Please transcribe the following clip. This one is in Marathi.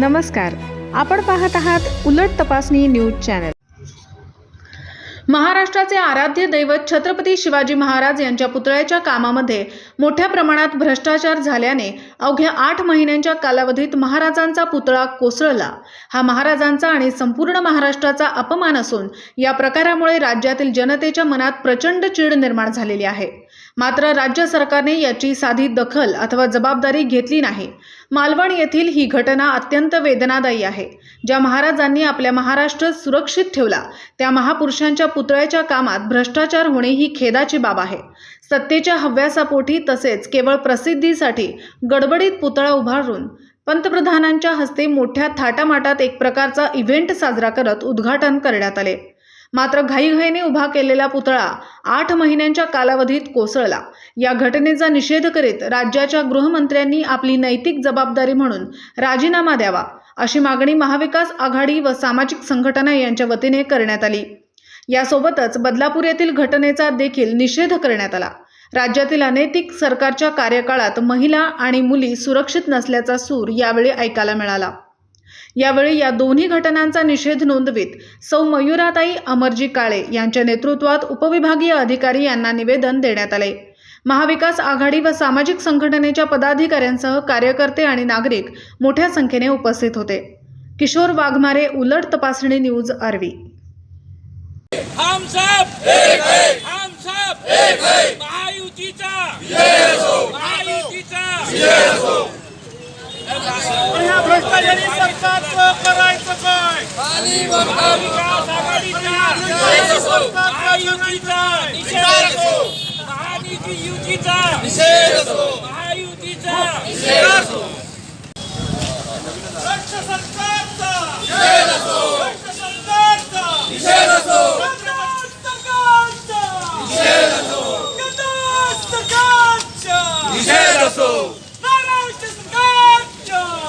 नमस्कार. आपण पाहत आहात उलट तपासणी न्यूज चॅनल. महाराष्ट्राचे आराध्य दैवत छत्रपती शिवाजी महाराज यांच्या पुतळ्याच्या कामामध्ये मोठ्या प्रमाणात भ्रष्टाचार झाल्याने अवघ्या आठ महिन्यांच्या कालावधीत महाराजांचा पुतळा कोसळला. हा महाराजांचा आणि संपूर्ण महाराष्ट्राचा अपमान असून या प्रकारामुळे राज्यातील जनतेच्या मनात प्रचंड चीड निर्माण झालेली आहे. मात्र राज्य सरकारने याची साधी दखल अथवा जबाबदारी घेतली नाही. मालवण येथील ही घटना अत्यंत वेदनादायी आहे. ज्या महाराजांनी आपल्या महाराष्ट्र सुरक्षित ठेवला त्या महापुरुषांच्या पुतळ्याच्या कामात भ्रष्टाचार होणे ही खेदाची बाब आहे. सत्तेच्या हव्यासापोटी तसेच केवळ प्रसिद्धीसाठी गडबडीत पुतळा उभारून पंतप्रधानांच्या हस्ते मोठ्या थाटामाटात एक प्रकारचा इव्हेंट साजरा करत उद्घाटन करण्यात आले. मात्र घाईघाईने उभा केलेला पुतळा आठ महिन्यांच्या कालावधीत कोसळला. या घटनेचा निषेध करीत राज्याच्या गृहमंत्र्यांनी आपली नैतिक जबाबदारी म्हणून राजीनामा द्यावा अशी मागणी महाविकास आघाडी व सामाजिक संघटना यांच्या वतीने करण्यात आली. यासोबतच बदलापूर येथील घटनेचा देखील निषेध करण्यात आला. राज्यातील अनैतिक सरकारच्या कार्यकाळात महिला आणि मुली सुरक्षित नसल्याचा सूर यावेळी ऐकायला मिळाला. यावेळी या दोन्ही घटनांचा निषेध नोंदवीत सौ मयुराताई अमरजी काळे यांच्या नेतृत्वात उपविभागीय अधिकारी यांना निवेदन देण्यात आले. महाविकास आघाडी व सामाजिक संघटनेच्या पदाधिकाऱ्यांसह कार्यकर्ते आणि नागरिक मोठ्या संख्येने उपस्थित होते. किशोर वाघमारे उलट तपासणी न्यूज आरवी. हम सब एक है। हम सब एक है। महायुतीचा! महायुतीचा! या भ्रष्टाचारी सरकारचं करायचं काय? महाविकास आघाडीचा! महायुतीचा! निषेध युतीचा! महायुतीचा So.